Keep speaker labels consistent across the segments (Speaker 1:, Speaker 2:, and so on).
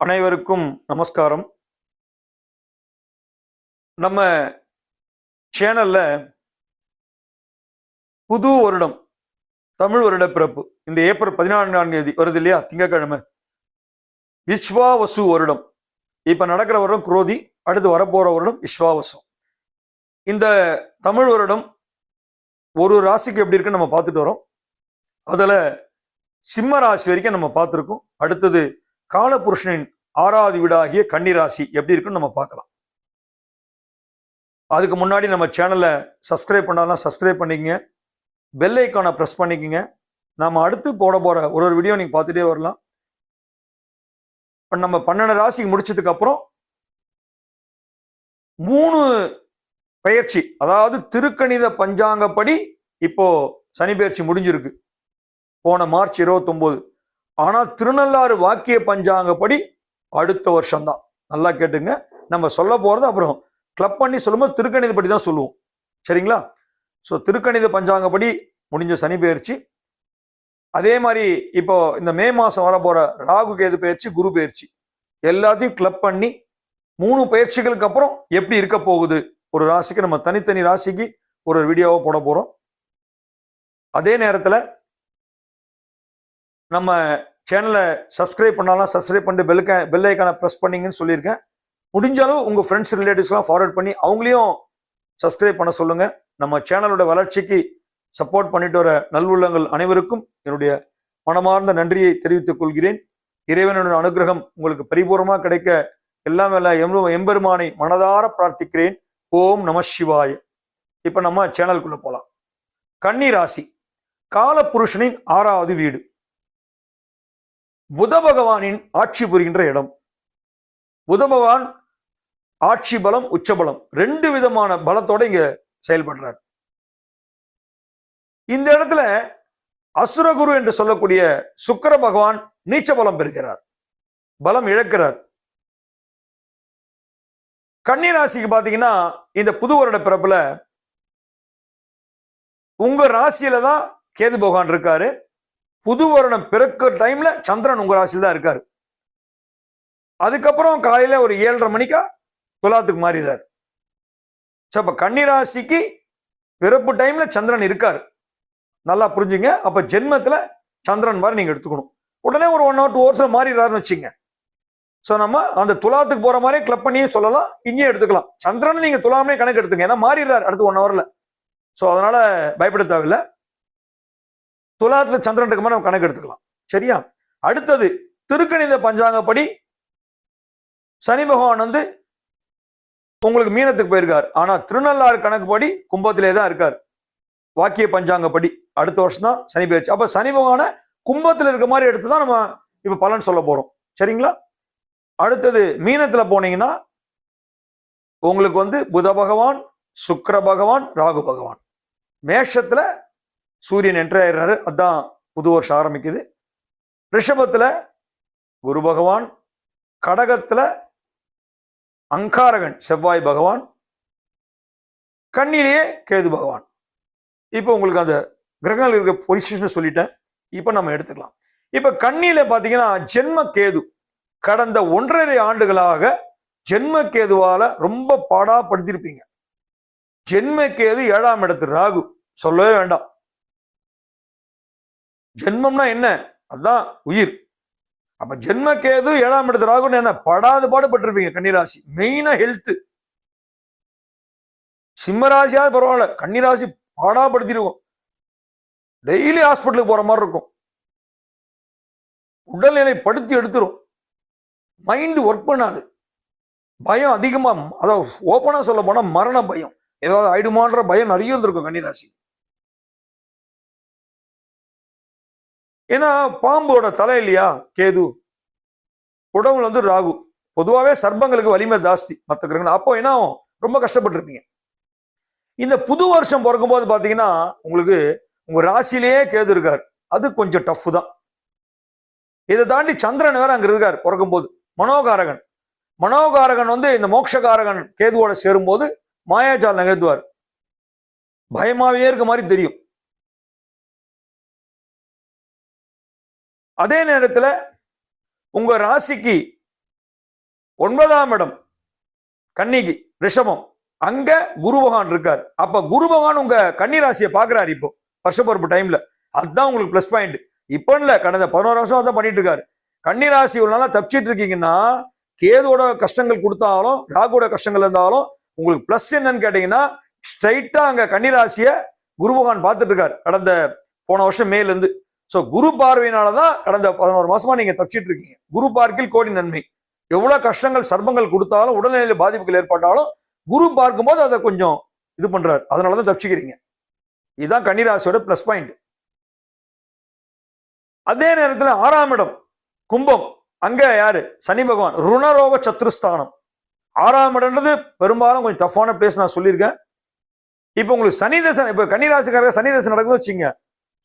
Speaker 1: அனைவருக்கும் நமஸ்காரம். நம்ம சேனல்ல புது வருடம் தமிழ் வருட பிறப்பு இந்த ஏப்ரல் பதினான்காம் தேதி வருது இல்லையா? திங்கக்கிழமை விஸ்வாவசு வருடம். இப்ப நடக்கிற வருடம் குரோதி அடுத்து வரப்போற வருடம் விஸ்வாவசம் இந்த தமிழ் வருடம் ஒரு ராசிக்கு எப்படி இருக்குன்னு நம்ம பார்த்துட்டு வரோம். அதில் சிம்ம ராசி வரைக்கும் நம்ம பார்த்துருக்கோம். அடுத்தது காலபுருஷனின் ஆறாவது வீடாகிய கன்னிராசி எப்படி இருக்குன்னு நம்ம பார்க்கலாம். அதுக்கு முன்னாடி நம்ம சேனலை சப்ஸ்கிரைப் பண்ணாலும் சப்ஸ்கிரைப் பண்ணிக்கங்க. பெல் ஐக்கானை ப்ரெஸ் பண்ணிக்கங்க. நாம் அடுத்து போட போகிற ஒரு ஒரு வீடியோ நீங்கள் பார்த்துட்டே வரலாம். இப்போ நம்ம பன்னெண்டு ராசிக்கு முடிச்சதுக்கப்புறம் மூணு பயிற்சி அதாவது திருக்கணித பஞ்சாங்கப்படி இப்போ சனி பயிற்சி முடிஞ்சிருக்கு. போன மார்ச் 29 ஆனால் திருநள்ளாறு வாக்கிய பஞ்சாங்கப்படி அடுத்த வருஷம்தான். நல்லா கேட்டுங்க. நம்ம சொல்ல போகிறது அப்புறம் கிளப் பண்ணி சொல்லும்போது திருக்கணித படி தான் சொல்லுவோம். சரிங்களா? ஸோ திருக்கணித பஞ்சாங்கப்படி முடிஞ்ச சனி பயிற்சி. அதே மாதிரி இப்போ இந்த மே மாதம் வர ராகு கேது பயிற்சி குரு பயிற்சி. எல்லாத்தையும் கிளப் பண்ணி மூணு பயிற்சிகளுக்கு அப்புறம் எப்படி இருக்க போகுது? ஒரு ராசிக்கு நம்ம தனித்தனி ராசிக்கு ஒரு வீடியோவை போட போகிறோம் அதே நேரத்தில் நம்ம சேனலை சப்ஸ்கிரைப் பண்ணாலும் சப்ஸ்கிரைப் பண்ணிட்டு பெல்லுக்க பெல் ஐக்கானை ப்ரெஸ் பண்ணீங்கன்னு சொல்லியிருக்கேன். முடிஞ்சாலும் உங்கள் ஃப்ரெண்ட்ஸ் ரிலேட்டிவ்ஸ்லாம் ஃபார்வர்ட் பண்ணி அவங்களையும் சப்ஸ்கிரைப் பண்ண சொல்லுங்கள் நம்ம சேனலோட வளர்ச்சிக்கு சப்போர்ட் பண்ணிட்டு வர நல்வுள்ளங்கள் அனைவருக்கும் என்னுடைய மனமார்ந்த நன்றியை தெரிவித்துக் கொள்கிறேன். இறைவனோட அனுகிரகம் உங்களுக்கு பரிபூர்ணமாக கிடைக்க எல்லாம் வேலை எம்பெருமானை மனதார பிரார்த்திக்கிறேன். ஓம் நம சிவாய. இப்போ நம்ம சேனலுக்குள்ளே போகலாம் கன்னி ராசி காலபுருஷனின் ஆறாவது வீடு. புத பகவானின் ஆட்சி புரிகின்ற இடம். புத பகவான் ஆட்சி பலம் உச்சபலம் ரெண்டு விதமான பலத்தோட இங்க செயல்படுறார். இந்த இடத்துல அசுரகுரு என்று சொல்லக்கூடிய சுக்கர பகவான் நீச்ச பலம் பெறுகிறார். பலம் இழக்கிறார். கன்னிராசிக்கு பாத்தீங்கன்னா இந்த புது வருட பிறப்புல உங்க ராசியில தான் கேது பகவான் இருக்காரு. புது வருடம் பிறக்கிற டைம்ல சந்திரன் உங்க ராசியில் தான் இருக்காரு. அதுக்கப்புறம் காலையில ஒரு ஏழரை மணிக்கா துலாத்துக்கு மாறிடுறாரு. ஸோ அப்ப கன்னிராசிக்கு பிறப்பு டைம்ல சந்திரன் இருக்காரு. நல்லா புரிஞ்சுங்க. அப்ப ஜென்மத்துல சந்திரன் மாதிரி நீங்க எடுத்துக்கணும். உடனே ஒரு ஒன் ஹவர் டூ ஹவர்ஸ்ல மாறிடுறாருன்னு வச்சுங்க ஸோ நம்ம அந்த துலாத்துக்கு போற மாதிரியே கிளப் பண்ணியே சொல்லலாம். இங்கேயும் எடுத்துக்கலாம். சந்திரன் நீங்க துலாமே கணக்கு எடுத்துங்க. ஏன்னா மாறிடுறாரு அடுத்து ஒன் ஹவர்ல ஸோ அதனால பயப்பட தேவையில்லை. துலாத்துல சந்திரன் இருக்க மாதிரி நம்ம கணக்கு எடுத்துக்கலாம். சரியா? அடுத்தது திருக்கணித பஞ்சாங்கப்படி சனி பகவான் வந்து உங்களுக்கு மீனத்துக்கு போயிருக்கார். ஆனா திருநள்ளாறு கணக்குப்படி கும்பத்திலே தான் இருக்கார். வாக்கிய பஞ்சாங்கப்படி. அடுத்த வருஷம் தான் சனி பயிற்சி. அப்ப சனி பகவானை கும்பத்துல இருக்க மாதிரி எடுத்து தான் நம்ம இப்ப பலன் சொல்ல போறோம். சரிங்களா? அடுத்தது மீனத்துல போனீங்கன்னா உங்களுக்கு வந்து புத பகவான் சுக்கர பகவான் ராகு பகவான். மேஷத்துல சூரியன் என்ட்ரி ஆயிடுறாரு அதான் புது வருஷம் ஆரம்பிக்குது. ரிஷபத்துல குரு பகவான் கடகத்துல அங்காரகன் செவ்வாய் பகவான் கண்ணிலேயே கேது பகவான். இப்போ உங்களுக்கு அந்த கிரகங்கள் இருக்க பொசிஷன் சொல்லிட்டேன். இப்போ நம்ம எடுத்துக்கலாம். இப்ப கண்ணியில் பாத்தீங்கன்னா ஜென்ம கேது. கடந்த ஒன்றரை ஆண்டுகளாக ஜென்ம கேதுவால ரொம்ப பாடாப்படுத்திருப்பீங்க ஜென்ம கேது ஏழாம் இடத்து ராகு. சொல்லவே வேண்டாம். ஜென்மம்னா என்ன? அதான் உயிர். அப்ப ஜென்ம கேது ஏழாம் இடத்துல ராகுன்னு என்ன? படாது பாடுபட்டிருப்பீங்க கன்னிராசி. மெயினா ஹெல்த் சிம்மராசியாவது பரவாயில்ல. கன்னிராசி பாடாப்படுத்திருக்கும். டெய்லி ஹாஸ்பிட்டலுக்கு போற மாதிரி இருக்கும். உடல்நிலை படுத்தி எடுத்துரும். மைண்டு ஒர்க் பண்ணாது. பயம் அதிகமா அதாவது ஓப்பனா சொல்ல போனா மரண பயம். ஏதாவது ஆயிடுமான்ற பயம் நிறைய இருந்திருக்கும் கன்னிராசி. ஏன்னா பாம்போட தலை இல்லையா கேது? உடம்புல வந்து ராகு. பொதுவாகவே சர்ப்பங்களுக்கு வலிமை ஜாஸ்தி. மற்ற கிரகங்கள் அப்போ என்ன ஆகும்? ரொம்ப கஷ்டப்பட்டிருப்பீங்க. இந்த புது வருஷம் பிறக்கும் போது பார்த்தீங்கன்னா உங்களுக்கு உங்கள் ராசியிலேயே கேது இருக்கார். அது கொஞ்சம் டஃப் தான். இதை தாண்டி சந்திரன் வேற அங்கே இருக்கார் பிறக்கும் போது மனோகாரகன். மனோகாரகன் வந்து இந்த மோட்சகாரகன் கேதுவோட சேரும்போது மாயாஜால் நிகழ்த்துவார் பயமாவே இருக்க மாதிரி தெரியும். அதே நேரத்தில் உங்க ராசிக்கு ஒன்பதாம் இடம் கன்னிக்கு ரிஷபம். அங்க குரு பகவான் இருக்கார். அப்ப குரு பகவான் உங்க கன்னி ராசியை பாக்குறாரு இப்போ வருஷப்பொறுப்பு டைம்ல அதுதான் உங்களுக்கு ப்ளஸ் பாயிண்ட் இப்போ இல்ல கடந்த பதினோரு வருஷம் தான் பண்ணிட்டு இருக்காரு. கன்னி ராசி ஒரு தப்பிச்சிட்டு இருக்கீங்கன்னா கேதோட கஷ்டங்கள் கொடுத்தாலும் ராகுவோட கஷ்டங்கள் இருந்தாலும் உங்களுக்கு பிளஸ் என்னன்னு கேட்டீங்கன்னா ஸ்ட்ரைட்டா அங்க கன்னி ராசியை குரு பகவான் பார்த்துட்டு இருக்காரு. கடந்த போன வருஷம் மேல ஸோ குரு பார்வையினால தான் கடந்த பதினோரு மாசமா நீங்க தப்பிச்சிட்டு இருக்கீங்க. குரு பார்க்கில் கோடி நன்மை. எவ்வளவு கஷ்டங்கள் சர்மங்கள் கொடுத்தாலும் உடல்நிலையில பாதிப்புகள் ஏற்பட்டாலும் குரு பார்க்கும்போது அதை கொஞ்சம் இது பண்றாரு. அதனாலதான் தப்பிச்சுக்கிறீங்க. இதுதான் கன்னிராசியோட பிளஸ் பாயிண்ட் அதே நேரத்தில் ஆறாம் இடம் கும்பம். அங்க யாரு? சனி பகவான். ருணரோக சத்ருஸ்தானம். ஆறாம் இடம்ன்றது பெரும்பாலும் கொஞ்சம் டஃப்பான பிளேஸ் நான் சொல்லியிருக்கேன். இப்போ உங்களுக்கு சனி தசன் இப்போ கன்னிராசிக்காரர் சனி தசன் நடக்குதுன்னு வச்சுங்க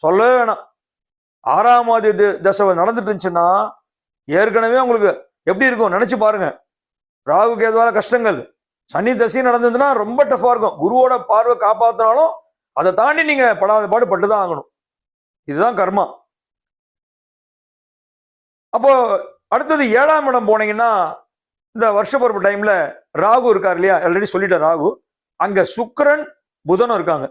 Speaker 1: சொல்லவே வேணாம். ஆறாம் தசை நடந்துட்டு இருந்துச்சுன்னா ஏற்கனவே உங்களுக்கு எப்படி இருக்கும்? நினைச்சு பாருங்க. ராகு கேதுவால கஷ்டங்கள். சனி தசையும் நடந்ததுன்னா ரொம்ப டஃபா இருக்கும். குருவோட பார்வை காப்பாத்தினாலும் அதை தாண்டி நீங்க படாத பாடு பட்டு தான் ஆகணும். இதுதான் கர்மா. அப்போ அடுத்தது ஏழாம் இடம் போனீங்கன்னா இந்த வருஷப்பருப்பு டைம்ல ராகு இருக்கார் இல்லையா? ஆல்ரெடி சொல்லிட்டேன் ராகு. அங்க சுக்கரன் புதனும் இருக்காங்க.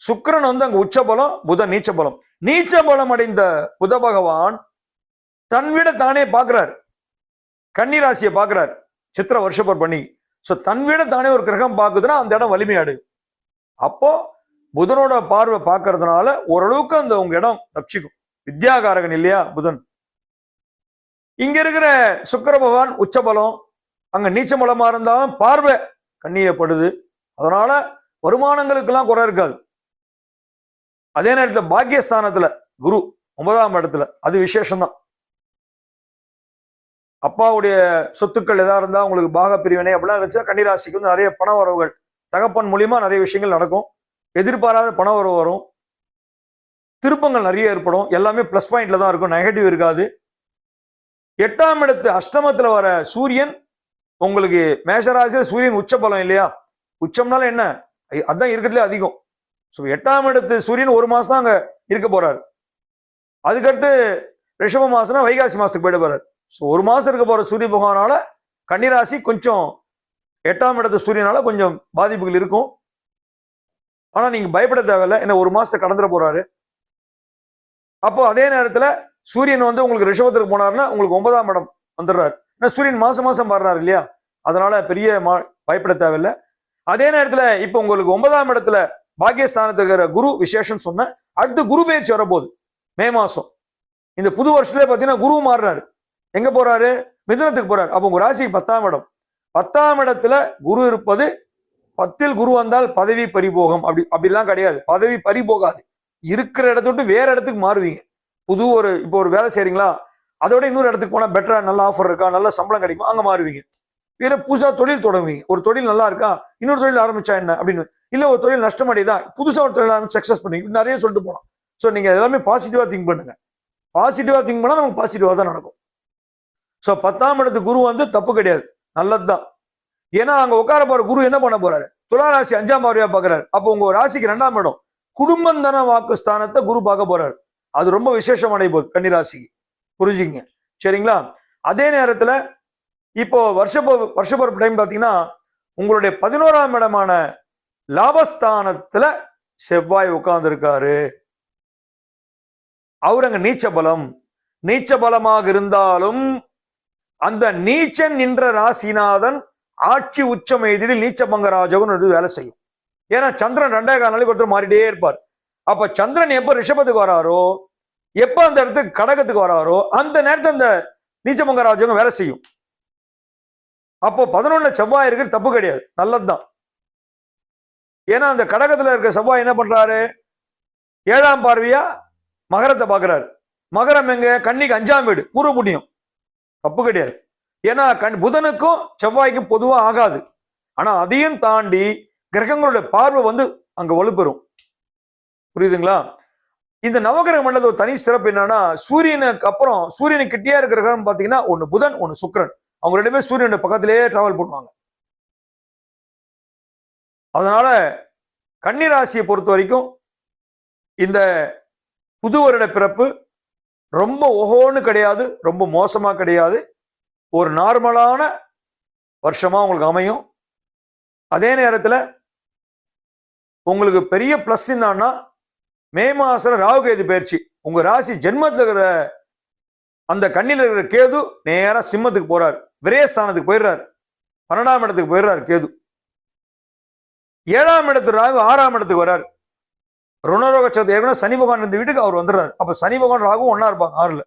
Speaker 1: சுக்கரன் வந்து அங்க உச்சபலம் புதன் நீச்சபலம் நீச்சபலம் அடைந்த புத பகவான் தன்விட தானே பார்க்கிறார். கன்னி ராசியை பார்க்கிறார். சித்திர வருஷப்பர் பண்ணி ஸோ தன்விட தானே ஒரு கிரகம் பார்க்குதுன்னா அந்த இடம் வலிமையாடு அப்போ புதனோட பார்வை பார்க்கறதுனால ஓரளவுக்கு அந்த உங்க இடம் தப்பிச்சிக்கும் வித்யாகாரகன் இல்லையா புதன்? இங்க இருக்கிற சுக்கர பகவான் உச்சபலம் அங்க நீச்சபலமா இருந்தாலும் பார்வை கண்ணியப்படுது. அதனால வருமானங்களுக்கெல்லாம் குறை இருக்காது. அதே நேரத்தில் பாக்கியஸ்தானத்துல குரு ஒன்பதாம் இடத்துல அது விசேஷம்தான். அப்பாவுடைய சொத்துக்கள் எதா இருந்தா உங்களுக்கு பாக பிரிவினை அப்படிலாம் இருந்துச்சா கன்னிராசிக்கு வந்து நிறைய பண வரவுகள் தகப்பன் மூலியமா நிறைய விஷயங்கள் நடக்கும். எதிர்பாராத பண வரவு வரும். திருப்பங்கள் நிறைய ஏற்படும். எல்லாமே ப்ளஸ் பாயிண்ட்ல தான் இருக்கும். நெகட்டிவ் இருக்காது. எட்டாம் இடத்து அஷ்டமத்துல வர சூரியன் உங்களுக்கு மேஷராசியில் சூரியன் உச்ச பலம் இல்லையா? உச்சம்னால என்ன? அதான் இருக்கிறதுலே அதிகம். ஸோ எட்டாம் இடத்து சூரியன் ஒரு மாதம் தான் அங்கே இருக்க போறாரு. அதுக்கடுத்து ரிஷப மாசம்னா வைகாசி மாசத்துக்கு போயிட போறாரு. ஸோ ஒரு மாசம் இருக்க போற சூரிய பகவானால கன்னிராசி கொஞ்சம் எட்டாம் இடத்து சூரியனால கொஞ்சம் பாதிப்புகள் இருக்கும். ஆனா நீங்க பயப்பட தேவையில்ல. ஏன்னா ஒரு மாசத்தை கடந்துட போறாரு. அப்போ அதே நேரத்துல சூரியன் வந்து உங்களுக்கு ரிஷபத்துக்கு போனாருன்னா உங்களுக்கு ஒன்பதாம் இடம் வந்துடுறாரு. ஏன்னா சூரியன் மாசம் மாசம் வர்றாரு இல்லையா? அதனால பெரிய மா- பயப்பட தேவையில்ல. அதே நேரத்துல இப்போ உங்களுக்கு ஒன்பதாம் இடத்துல பாக்கியஸ்தானத்துக்கு இருக்கிற குரு விசேஷம் சொன்னேன் அடுத்து குரு பயிற்சி வரப்போகுது. மே மாசம். இந்த புது வருஷத்துல பாத்தீங்கன்னா குரு மாறுறாரு. எங்க போறாரு? மிதுனத்துக்கு போறாரு. அப்போ உங்க ராசிக்கு பத்தாம் இடம். பத்தாம் இடத்துல குரு இருப்பது பத்தில் குரு வந்தால் பதவி பறிபோகம் அப்படி அப்படிலாம் கிடையாது. பதவி பறிபோகாது இருக்கிற இடத்த விட்டு வேற இடத்துக்கு மாறுவீங்க. புது ஒரு இப்போ ஒரு வேலை செய்றீங்களா? அதோட இன்னொரு இடத்துக்கு போனா பெட்டரா நல்ல ஆஃபர் இருக்கா? நல்ல சம்பளம் கிடைக்கும்? அங்க மாறுவீங்க. வேற புதுசா தொழில் தொடங்குவீங்க. ஒரு தொழில் நல்லா இருக்கா? இன்னொரு தொழில் ஆரம்பிச்சா என்ன? அப்படின்னு. இல்ல ஒரு தொழில் நஷ்டம் நஷ்டமடையுதா? புதுசா ஒரு தொழில் ஆரம்பிச்சு சக்சஸ் பண்ணுவீங்க நிறைய சொல்லிட்டு போகலாம் ஸோ நீங்க எல்லாமே பாசிட்டிவா திங்க் பண்ணுங்க. பாசிட்டிவா திங்க் பண்ணா நமக்கு பாசிட்டிவா தான் நடக்கும். ஸோ பத்தாம் இடத்து குரு வந்து தப்பு கிடையாது. நல்லதுதான். ஏன்னா அங்க உட்கார போற குரு என்ன பண்ண போறாரு? துலா ராசி அஞ்சாம் பார்வையா பாக்குறாரு அப்போ உங்க ராசிக்கு ரெண்டாம் இடம். குடும்பந்தன வாக்கு ஸ்தானத்தை குரு பார்க்க போறாரு. அது ரொம்ப விசேஷமான அடைய போகுது கன்னிராசிக்கு. புரிஞ்சுங்க சரிங்களா? அதே நேரத்துல இப்போ வருஷ வருஷப்பொறுப்பு டைம் பார்த்தீங்கன்னா உங்களுடைய பதினோராம் இடமான லாபஸ்தானத்துல செவ்வாய் உட்கார்ந்துருக்காரு. அவர் அங்க நீச்ச பலம் நீச்ச பலமாக இருந்தாலும் அந்த நீச்சன் நின்ற ராசிநாதன் ஆட்சி உச்சம் எதிரில் நீச்சபங்க ராஜகன் வேலை செய்யும். ஏன்னா சந்திரன் ரெண்டே கால நாளைக்கு ஒருத்தர் மாறிட்டே இருப்பார். அப்ப சந்திரன் எப்ப ரிஷபத்துக்கு வராரோ எப்ப அந்த இடத்துக்கு கடகத்துக்கு வராரோ அந்த நேரத்தை அந்த நீச்சபங்க ராஜகம் வேலை செய்யும். அப்போ பதினொன்னுல செவ்வாய் இருக்கு தப்பு கிடையாது. நல்லதுதான். ஏன்னா அந்த கடகத்துல இருக்க செவ்வாய் என்ன பண்றாரு? ஏழாம் பார்வையா மகரத்தை பாக்குறாரு மகரம் எங்க? கன்னிக்கு அஞ்சாம் வீடு பூர்வ புண்ணியம். தப்பு கிடையாது. ஏன்னா கண் புதனுக்கும் செவ்வாய்க்கும் பொதுவா ஆகாது. ஆனா அதையும் தாண்டி கிரகங்களுடைய பார்வை வந்து அங்க வலுப்பெறும். புரியுதுங்களா? இந்த நவகிரக மண்டலத்தோட ஒரு தனி சிறப்பு என்னன்னா சூரியனுக்கு அப்புறம் சூரியனுக்கு கிட்டே இருக்கிற கிரகம் பாத்தீங்கன்னா ஒன்னு புதன் ஒன்னு சுக்கிரன். அவங்க ரெண்டுமே சூரியனோட பக்கத்திலேயே டிராவல் பண்ணுவாங்க. அதனால கன்னி ராசியை பொறுத்த வரைக்கும் இந்த புது வருட பிறப்பு ரொம்ப ஓஹோன்னு கிடையாது ரொம்ப மோசமா கிடையாது. ஒரு நார்மலான வருஷமா உங்களுக்கு அமையும். அதே நேரத்தில் உங்களுக்கு பெரிய ப்ளஸ் என்னன்னா மே மாசம் ராகுகேது பயிற்சி. உங்க ராசி ஜென்மத்தில் இருக்கிற அந்த கண்ணில் இருக்கிற கேது நேராக சிம்மத்துக்கு போறார். விரயஸ்தானத்துக்கு போயிடுறாரு. பன்னெண்டாம் இடத்துக்கு போயிடுறாரு கேது. ஏழாம் இடத்து ராகு ஆறாம் இடத்துக்கு வர்றார் ருணரோக சத்து ஏற்கனவே சனி பகவான் இருந்த வீட்டுக்கு அவர் வந்துடுறாரு. அப்ப சனி பகவான் ராகும் ஒன்னா இருப்பாங்க ஆறுல.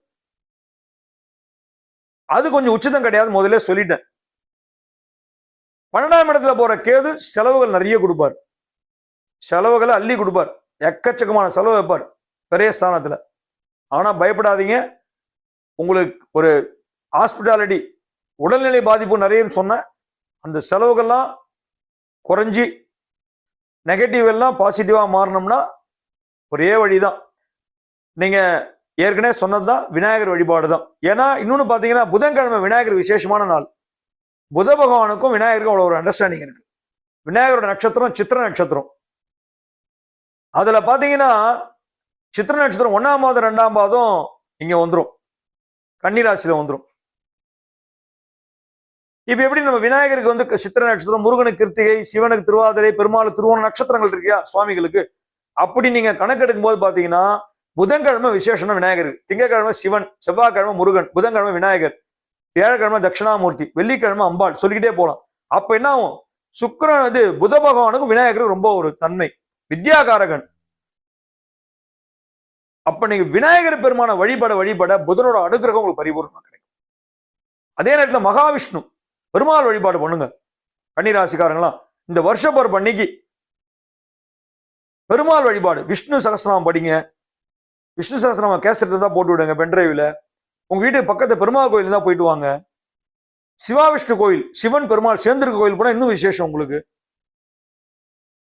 Speaker 1: அது கொஞ்சம் உச்சிதம் கிடையாது முதல்ல சொல்லிட்டேன். பன்னெண்டாம் இடத்துல போற கேது செலவுகள் நிறைய கொடுப்பார். செலவுகளை அள்ளி கொடுப்பார். எக்கச்சக்கமான செலவு வைப்பார் பெரிய ஸ்தானத்துல ஆனா பயப்படாதீங்க. உங்களுக்கு ஒரு ஹாஸ்பிட்டாலிட்டி உடல்நிலை பாதிப்பு நிறையன்னு சொன்ன அந்த செலவுகள்லாம் குறைஞ்சி நெகட்டிவ் எல்லாம் பாசிட்டிவாக மாறணும்னா ஒரே வழிதான். நீங்க ஏற்கனவே சொன்னது தான் விநாயகர் வழிபாடு தான் ஏன்னா இன்னொன்று பார்த்தீங்கன்னா புதன்கிழமை விநாயகர் விசேஷமான நாள். புத பகவானுக்கும் விநாயகருக்கும் அவ்வளோ ஒரு அண்டர்ஸ்டாண்டிங் இருக்கு. விநாயகரோட நட்சத்திரம் சித்திர நட்சத்திரம். அதில் பார்த்தீங்கன்னா சித்திர நட்சத்திரம் ஒன்றாம் பாதம் ரெண்டாம் பாதம் இங்கே வந்துடும் கன்னிராசியில் வந்துடும் இப்ப எப்படி நம்ம விநாயகருக்கு வந்து சித்திர நட்சத்திரம் முருகனுக்கு கிருத்திகை சிவனுக்கு திருவாதிரை பெருமாள் திருவோண நட்சத்திரங்கள் இருக்கியா சுவாமிகளுக்கு? அப்படி நீங்க கணக்கெடுக்கும் போது பாத்தீங்கன்னா புதன்கிழமை விசேஷம்னா விநாயகர் திங்கட்கிழமை சிவன் செவ்வாய்க்கிழமை முருகன் புதன்கிழமை விநாயகர் வியாழக்கிழமை தட்சிணாமூர்த்தி வெள்ளிக்கிழமை அம்பாள் சொல்லிக்கிட்டே போலாம். அப்ப என்ன ஆகும்? சுக்கரன் வந்து புத பகவானுக்கும் விநாயகருக்கு ரொம்ப ஒரு தன்மை. வித்யாகாரகன். அப்ப நீங்க விநாயகர் பெருமான வழிபட வழிபட புதனோட அனுகிரகம் உங்களுக்கு பரிபூர்ணமா கிடைக்கும். அதே நேரத்துல மகாவிஷ்ணு. பெருமாள் வழிபாடு பண்ணுங்க. கன்னிராசிக்காரங்களாம் இந்த வருஷப்பர் பண்ணிக்கு அன்னைக்கு பெருமாள் வழிபாடு. விஷ்ணு சகசிரநாமம் படிங்க. விஷ்ணு சகசிரநாம கேசட் தான் போட்டு விடுங்க பென்ட்ரைவில் உங்க வீட்டுக்கு பக்கத்து பெருமாள் கோயில் தான் போயிட்டு வாங்க. சிவா விஷ்ணு கோயில் சிவன் பெருமாள் சேர்ந்திருக்க கோயில் போனால் இன்னும் விசேஷம் உங்களுக்கு.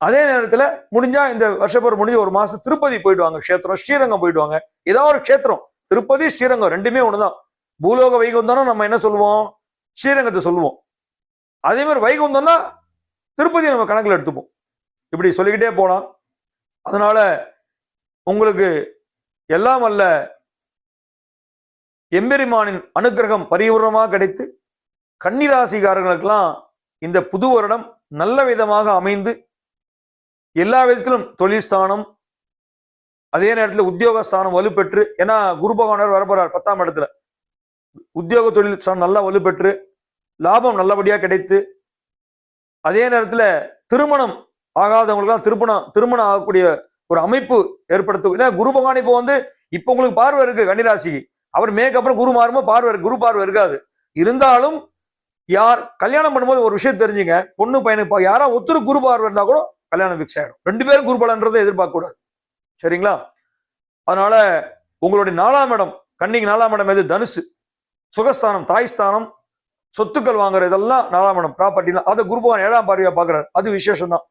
Speaker 1: அதே நேரத்தில் முடிஞ்சா இந்த வருஷப்பர் முடிஞ்சு ஒரு மாசம் திருப்பதி போயிட்டு வாங்க. க்ஷேத்திரம் ஸ்ரீரங்கம் போயிட்டு வாங்க. ஏதாவது ஒரு க்ஷேத்திரம். திருப்பதி ஸ்ரீரங்கம் ரெண்டுமே ஒண்ணுதான். பூலோக வைகுந்தம்னா நம்ம என்ன சொல்லுவோம்? ஸ்ரீரங்கத்தை சொல்லுவோம். அதே மாதிரி வைகுந்தம்னா திருப்பதியை நம்ம கணக்கில் எடுத்துப்போம். இப்படி சொல்லிக்கிட்டே போகலாம். அதனால உங்களுக்கு எல்லாம் அல்ல எம்பெருமானின் அனுக்கிரகம் பரிபூர்ணமாக கிடைத்து கன்னிராசிக்காரர்களுக்கெல்லாம் இந்த புது வருடம் நல்ல விதமாக அமைந்து எல்லா விதத்திலும் தொழில் ஸ்தானம் அதே நேரத்தில் உத்தியோகஸ்தானம் வலுப்பெற்று ஏன்னா குரு பகவானர் வரப்போறார் பத்தாம் இடத்துல. உத்தியோக தொழில் ஸ்தானம் நல்லா வலுப்பெற்று லாபம் நல்லபடியாக கிடைத்து அதே நேரத்தில் திருமணம் ஆகாதவங்களுக்குலாம் திருமணம் திருமணம் ஆகக்கூடிய ஒரு அமைப்பு ஏற்படுத்தும். ஏன்னா குரு பகவான் இப்போ வந்து இப்போ உங்களுக்கு பார்வை இருக்கு கன்னிராசிக்கு. அவர் மேற்கு அப்புறம் குரு மாறுமோ பார்வை குரு பார்வை இருக்காது. இருந்தாலும் யார் கல்யாணம் பண்ணும்போது ஒரு விஷயம் தெரிஞ்சுங்க. பொண்ணு பையனுக்கு பா- யாரா ஒத்துரு குரு பார்வை இருந்தா கூட கல்யாணம் ஃபிக்ஸ் ஆகிடும் ரெண்டு பேரும் குரு பலன்றதை எதிர்பார்க்கக்கூடாது. சரிங்களா? அதனால உங்களுடைய நாலாம் இடம் கன்னிக்கு நாலாம் இடம் எது? தனுசு. சுகஸ்தானம் தாய்ஸ்தானம் சொத்துக்கள் வாங்குற இதெல்லாம் நாலாம் இடம் ப்ராப்பர்ட்டிலாம் அதை குரு பகவான் ஏழாம் பார்வையா பாக்குறாரு அது விசேஷம் தான்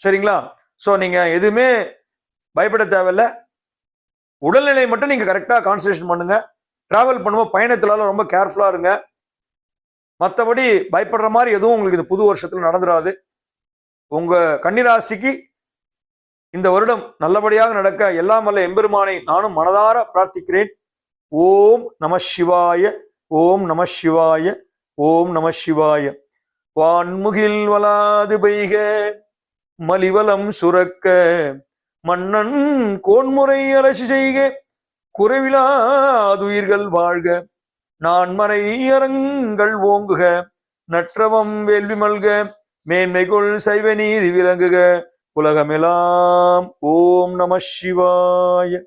Speaker 1: சரிங்களா? சோ நீங்க எதுவுமே பயப்பட தேவையில்ல. உடல்நிலை மட்டும் நீங்க கரெக்டா கான்சன்ட்ரேஷன் பண்ணுங்க. டிராவல் பண்ணும்போது பயணத்திலால ரொம்ப கேர்ஃபுல்லா இருங்க. மற்றபடி பயப்படுற மாதிரி எதுவும் உங்களுக்கு இந்த புது வருஷத்துல நடந்துடாது உங்க கன்னிராசிக்கு இந்த வருடம் நல்லபடியாக நடக்க எல்லாம் வல்ல எம்பெருமானை நானும் மனதார பிரார்த்திக்கிறேன். ஓம் நம சிவாய ஓம் நம சிவாய ஓம் நம சிவாய. வான்முகில் வலாது பெய்க மலிவலம் சுரக்க. மன்னன் கோன்முறை அரசு செய்க குறைவிலாதுயிர்கள் வாழ்க. நான்மறை அரங்கள் ஓங்குக நற்றவம் வேள்வி மல்க. மேன்மைகொள் சைவ நீதி விளங்குக. உலகமெல்லாம் ஓம் நம சிவாய.